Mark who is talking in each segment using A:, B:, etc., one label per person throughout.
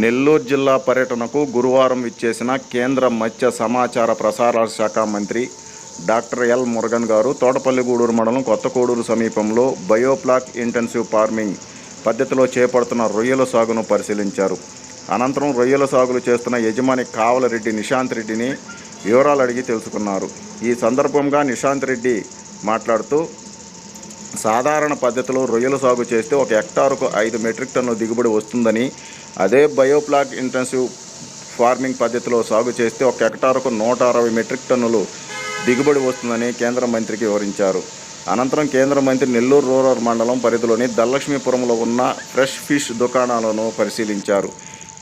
A: నెల్లూరు జిల్లా పర్యటనకు గురువారం ఇచ్చేసిన కేంద్ర మత్స్య సమాచార ప్రసార శాఖ మంత్రి డాక్టర్ ఎల్ మురుగన్ గారు తోటపల్లిగూడూరు మండలం కొత్తకోడూరు సమీపంలో బయోప్లాక్ ఇంటెన్సివ్ ఫార్మింగ్ పద్ధతిలో చేపడుతున్న రొయ్యల సాగును పరిశీలించారు. అనంతరం రొయ్యల సాగులు చేస్తున్న యజమాని కావలరెడ్డి నిశాంత్ రెడ్డిని వివరాలు అడిగి తెలుసుకున్నారు. ఈ సందర్భంగా నిశాంత్ రెడ్డి మాట్లాడుతూ సాధారణ పద్ధతిలో రొయ్యల సాగు చేస్తే ఒక హెక్టారుకు ఐదు మెట్రిక్ టన్నుల దిగుబడి వస్తుందని అదే బయోప్లాక్ ఇంటెన్సివ్ ఫార్మింగ్ పద్ధతిలో సాగు చేస్తే ఒక హెక్టార్కు నూట అరవై మెట్రిక్ టన్నులు దిగుబడి వస్తుందని కేంద్ర మంత్రికి వివరించారు. అనంతరం కేంద్ర మంత్రి నెల్లూరు రూరల్ మండలం పరిధిలోని ధనలక్ష్మీపురంలో ఉన్న ఫ్రెష్ ఫిష్ దుకాణాలను పరిశీలించారు.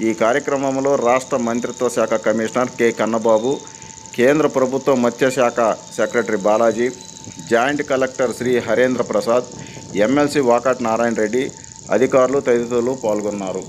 A: ఈ కార్యక్రమంలో రాష్ట్ర మంత్రిత్వ శాఖ కమిషనర్ కె కన్నబాబు కేంద్ర ప్రభుత్వ మత్స్యశాఖ secretary Balaji joint collector Shri Harendra Prasad MLC Vakati Narayana Reddy అధికారులు తదితరులు పాల్గొన్నారు.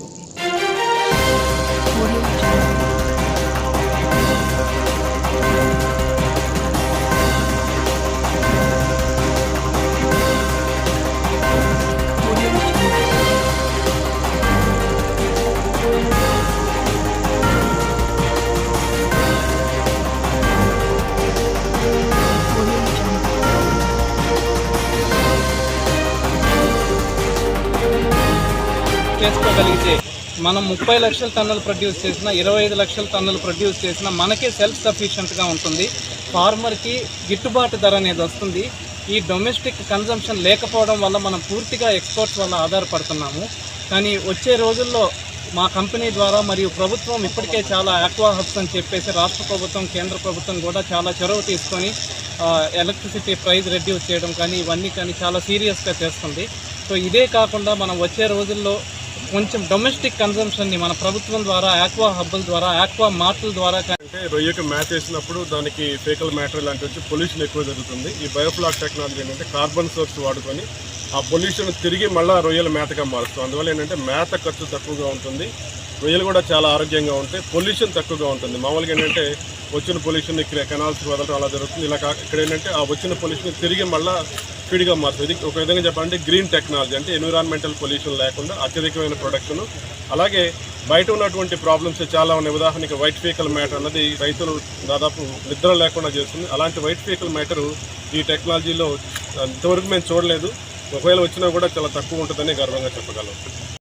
B: చేసుకోగలిగితే మనం ముప్పై లక్షల టన్నులు ప్రొడ్యూస్ చేసిన ఇరవై ఐదు లక్షల టన్నులు ప్రొడ్యూస్ చేసిన మనకే సెల్ఫ్ సఫిషియెంట్గా ఉంటుంది. ఫార్మర్కి గిట్టుబాటు ధర అనేది వస్తుంది. ఈ డొమెస్టిక్ కన్జంప్షన్ లేకపోవడం వల్ల మనం పూర్తిగా ఎక్స్పోర్ట్స్ వల్ల ఆధారపడుతున్నాము. కానీ వచ్చే రోజుల్లో మా కంపెనీ ద్వారా మరియు ప్రభుత్వం ఇప్పటికే చాలా ఆక్వా హబ్స్ అని చెప్పేసి రాష్ట్ర ప్రభుత్వం కేంద్ర ప్రభుత్వం కూడా చాలా చొరవ తీసుకొని ఎలక్ట్రిసిటీ ప్రైస్ రెడ్యూస్ చేయడం కానీ ఇవన్నీ కానీ చాలా సీరియస్గా చేస్తుంది. సో ఇదే కాకుండా మనం వచ్చే రోజుల్లో కొంచెం డొమెస్టిక్ కన్సంప్షన్ని మన ప్రభుత్వం ద్వారా ఆక్వా హబ్బుల ద్వారా ఆక్వా మార్టుల ద్వారా
C: అంటే రొయ్యకు మ్యాచ్ వేసినప్పుడు దానికి ఫేకల్ మ్యాటర్ లాంటి వచ్చి పొల్యూషన్ ఎక్కువ జరుగుతుంది. ఈ బయోఫ్లాక్ టెక్నాలజీ ఏంటంటే కార్బన్ సోర్స్ వాడుకొని ఆ పొల్యూషన్ తిరిగి మళ్ళీ రొయ్యల మేతగా మారుస్తుంది అందువల్ల ఏంటంటే మేత ఖర్చు తక్కువగా ఉంటుంది. రొయ్యలు కూడా చాలా ఆరోగ్యంగా ఉంటాయి. పొల్యూషన్ తక్కువగా ఉంటుంది. మామూలుగా ఏంటంటే వచ్చిన పొల్యూషన్ ఇక్కడ కెనాల్స్ వదలడం అలా జరుగుతుంది. ఇలా ఇక్కడ ఏంటంటే ఆ వచ్చిన పొల్యూషన్ తిరిగి మళ్ళీ లిక్విడ్గా మారుతుంది ఇది ఒక విధంగా చెప్పాలంటే గ్రీన్ టెక్నాలజీ అంటే ఎన్విరాన్మెంటల్ పొల్యూషన్ లేకుండా అత్యధికమైన ప్రొడక్షన్. అలాగే బయట ఉన్నటువంటి ప్రాబ్లమ్స్ చాలా ఉన్నాయి. ఉదాహరణకి వైట్ ఫీకల్ మ్యాటర్ అన్నది రైతులు దాదాపు నిద్ర లేకుండా చేస్తుంది. అలాంటి వైట్ ఫీకల్ మ్యాటర్ ఈ టెక్నాలజీలో ఇంతవరకు మేము చూడలేదు. ఒకవేళ వచ్చినా కూడా చాలా తక్కువ ఉంటుందని గర్వంగా చెప్పగలం